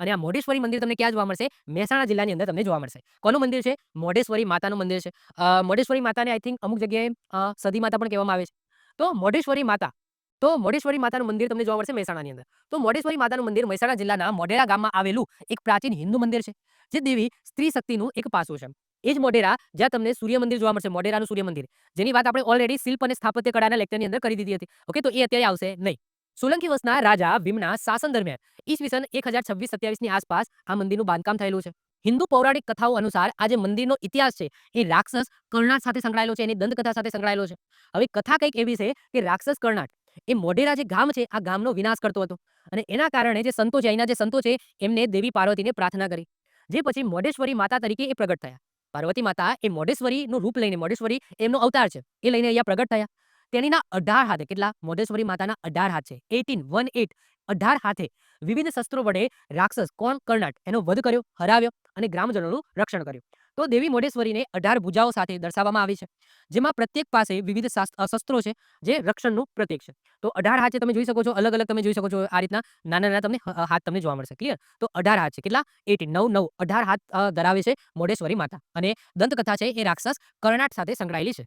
અને આ મોઢેશ્વરી મંદિર તમને ક્યાં જોવા મળશે? મહેસાણા જિલ્લાની અંદર તમને જોવા મળશે. કોનું મંદિર છે? મોઢેશ્વરી માતાનું મંદિર છે. મોઢેશ્વરી માતાને આઈ થિંક અમુક જગ્યાએ સદી માતા પણ કહેવામાં આવે છે. તો મોઢેશ્વરી માતા, તો મોઢેશ્વરી માતાનું મંદિર તમને જોવા મળશે મહેસાણાની અંદર. તો મોઢેશ્વરી માતાનું મંદિર મહેસાણા જિલ્લાના મોઢેરા ગામમાં આવેલું એક પ્રાચીન હિન્દુ મંદિર છે, જે દેવી સ્ત્રી શક્તિનું એક પાસું છે. એ જ મોઢેરા જ્યાં તમને સૂર્ય મંદિર જોવા મળશે, મોઢેરાનું સૂર્ય મંદિર. જેની વાત આપણે ઓલરેડી શિલ્પ અને સ્થાપત્ય કળાના લેક્ચરની અંદર કરી દીધી હતી. ઓકે તો એ અત્યારે આવશે નહીં. સોલંકી વંશના રાજા ભીમના શાસન દરમિયાન ઈસવીસન એક હજાર છવ્વીસ સત્યાવીસની આસપાસ આ મંદિરનું બાંધકામ થયેલું છે. હિન્દુ પૌરાણિક કથાઓ અનુસાર આ જે મંદિરનો ઇતિહાસ છે એ રાક્ષસ કર્ણાટ સાથે સંકળાયેલો છે, એની દંતકથા સાથે સંકળાયેલો છે. હવે કથા કંઈક એવી છે કે રાક્ષસ કર્ણાટ એ મોઢેરા જે ગામ છે, આ ગામનો વિનાશ કરતો હતો અને એના કારણે જે સંતો છે, અહીંના જે સંતો છે, એમને દેવી પાર્વતીને પ્રાર્થના કરી. જે પછી મોઢેશ્વરી માતા તરીકે એ પ્રગટ થયા. પાર્વતી માતા એ મોઢેશ્વરીનું રૂપ લઈને, મોઢેશ્વરી એમનો અવતાર છે, એ લઈને અહીંયા પ્રગટ થયા. તેણીના અઢાર હાથે, કેટલા? મોઢેશ્વરી માતાના અઢાર હાથ. છે એટીન વન એટ અઢાર હાથે વિવિધ શસ્ત્રો વડે રાક્ષસ કોણ? કર્ણાટ એનો વધ કર્યો, હરાવ્યો અને ગ્રામજનોનું રક્ષણ કર્યું. તો દેવી મોઢેશ્વરીને અઢાર ભુજાઓ સાથે દર્શાવવામાં આવી છે, જેમાં પ્રત્યેક પાસે વિવિધ શાસ્ત- શસ્ત્રો છે, જે રક્ષણનું પ્રતીક છે. તો અઢાર હાથે તમે જોઈ શકો છો, અલગ અલગ તમે જોઈ શકો છો, આ રીતના નાના નાના તમને હાથ તમને જોવા મળશે. ક્લિયર તો અઢાર હાથ છે કેટલા? એટીન નવ નવ. અઢાર હાથ ધરાવે છે મોઢેશ્વરી માતા અને દંતકથા છે એ રાક્ષસ કર્ણાટ સાથે સંકળાયેલી છે.